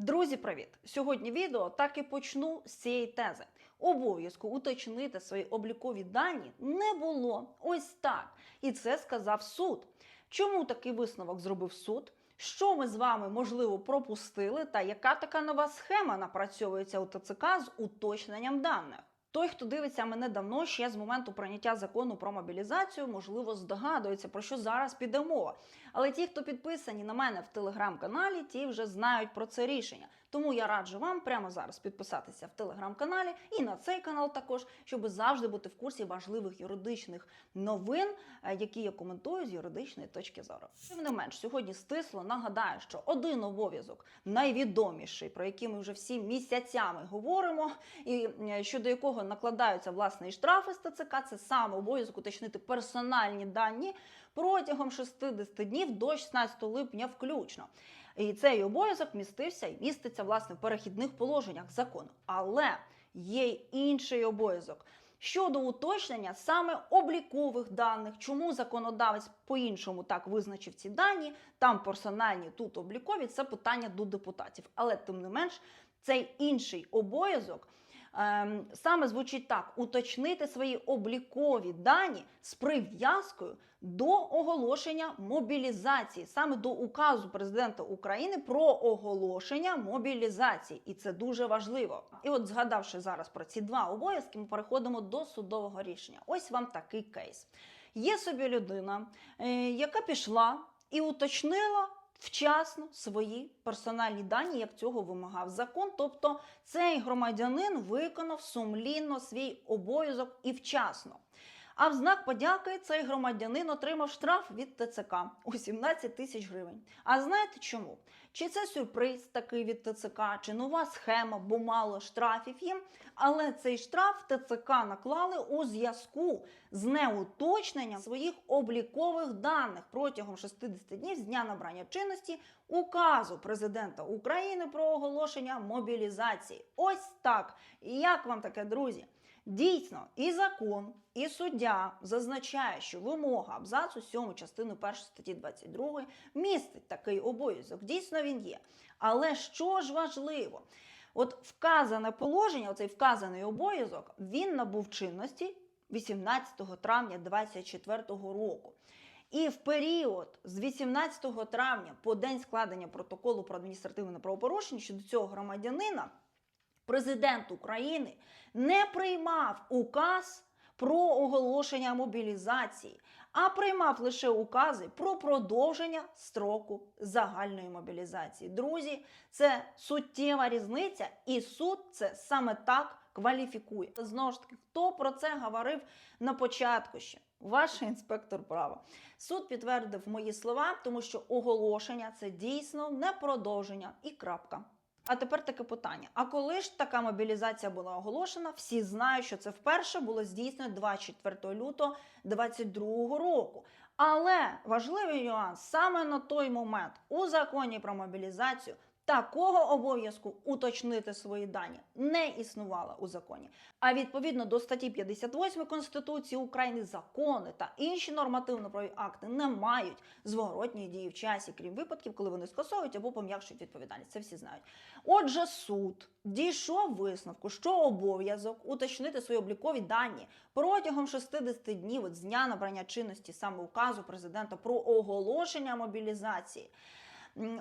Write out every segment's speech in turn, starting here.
Друзі, привіт! Сьогодні відео так і почну з цієї тези. Обов'язку уточнити свої облікові дані не було. Ось так. І це сказав суд. Чому такий висновок зробив суд? Що ми з вами можливо пропустили, та яка така нова схема напрацьовується у ТЦК з уточненням даних? Той, хто дивиться мене давно, ще з моменту прийняття закону про мобілізацію, можливо, здогадується, про що зараз піде мова. Але ті, хто підписані на мене в телеграм-каналі, ті вже знають про це рішення. Тому я раджу вам прямо зараз підписатися в телеграм-каналі і на цей канал також, щоб завжди бути в курсі важливих юридичних новин, е, які я коментую з юридичної точки зору. Тим не менш, сьогодні стисло нагадаю, що один обов'язок найвідоміший, про який ми вже всі місяцями говоримо, і е, щодо якого накладаються власне і штрафи з ТЦК, це саме обов'язок уточнити персональні дані протягом 60 днів до 16 липня включно. І цей обов'язок містився і міститься власне в перехідних положеннях закону. Але є й інший обов'язок. Щодо уточнення саме облікових даних, чому законодавець по-іншому так визначив ці дані, там персональні, тут облікові, це питання до депутатів. Але тим не менш, цей інший обов'язок саме звучить так: уточнити свої облікові дані з прив'язкою до оголошення мобілізації, саме до указу президента України про оголошення мобілізації, і це дуже важливо. І от, згадавши зараз про ці два обов'язки, ми переходимо до судового рішення. Ось вам такий кейс. Є собі людина, е, яка пішла і уточнила. Вчасно свої персональні дані, як цього вимагав закон. Тобто цей громадянин виконав сумлінно свій обов'язок і вчасно. А в знак подяки цей громадянин отримав штраф від ТЦК у 17 тисяч гривень. А знаєте чому? Чи це сюрприз такий від ТЦК, чи нова схема, бо мало штрафів їм. Але цей штраф ТЦК наклали у зв'язку з неуточненням своїх облікових даних протягом 60 днів з дня набрання чинності указу президента України про оголошення мобілізації. Ось так. І як вам таке, друзі? Дійсно, і закон, і суддя зазначає, що вимога абзацу 7 частини 1 статті 22 містить такий обов'язок. Дійсно, він є. Але що ж важливо? От вказане положення, оцей вказаний обов'язок, він набув чинності 18 травня 2024 року. І в період з 18 травня по день складення протоколу про адміністративне правопорушення щодо цього громадянина президент України не приймав указ про оголошення мобілізації, а приймав лише укази про продовження строку загальної мобілізації. Друзі, це суттєва різниця, і суд це саме так кваліфікує. Знову ж таки, хто про це говорив на початку ще? Ваш інспектор права. Суд підтвердив мої слова, тому що оголошення це дійсно не продовження і крапка. А тепер таке питання: а коли ж така мобілізація була оголошена? Всі знають, що це вперше було здійснено 24 лютого 2022 року. Але важливий нюанс саме на той момент у законі про мобілізацію. Такого обов'язку уточнити свої дані не існувало у законі. А відповідно до статті 58 Конституції України закони та інші нормативно-правові акти не мають зворотньої дії в часі, крім випадків, коли вони скасовують або пом'якшують відповідальність. Це всі знають. Отже, суд дійшов висновку, що обов'язок уточнити свої облікові дані протягом 60 днів від з дня набрання чинності саме указу президента про оголошення мобілізації.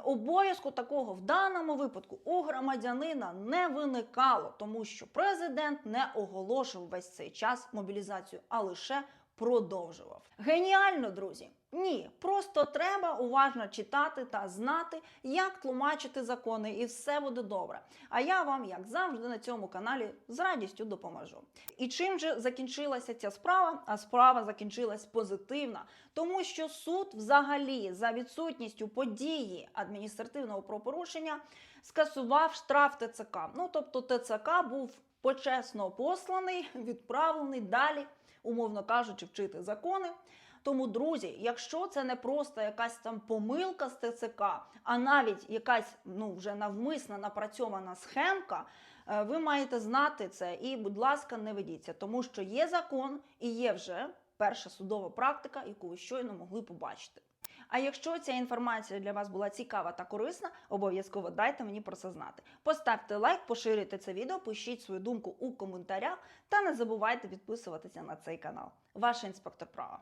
Обов'язку такого в даному випадку у громадянина не виникало, тому що президент не оголошував весь цей час мобілізацію, а лише продовжував. Геніально, друзі! Ні, просто треба уважно читати та знати, як тлумачити закони, і все буде добре. А я вам, як завжди, на цьому каналі з радістю допоможу. І чим же закінчилася ця справа? А справа закінчилась позитивно, тому що суд, взагалі, за відсутністю події адміністративного правопорушення, скасував штраф ТЦК. Ну тобто, ТЦК був почесно посланий, відправлений далі, умовно кажучи, вчити закони. Тому, друзі, якщо це не просто якась там помилка з ТЦК, а навіть якась ну вже навмисна напрацьована схемка, е, ви маєте знати це і, будь ласка, не ведіться, тому що є закон і є вже перша судова практика, яку ви щойно могли побачити. А якщо ця інформація для вас була цікава та корисна, обов'язково дайте мені про це знати. Поставте лайк, поширюйте це відео, пишіть свою думку у коментарях та не забувайте підписуватися на цей канал. Ваш інспектор права.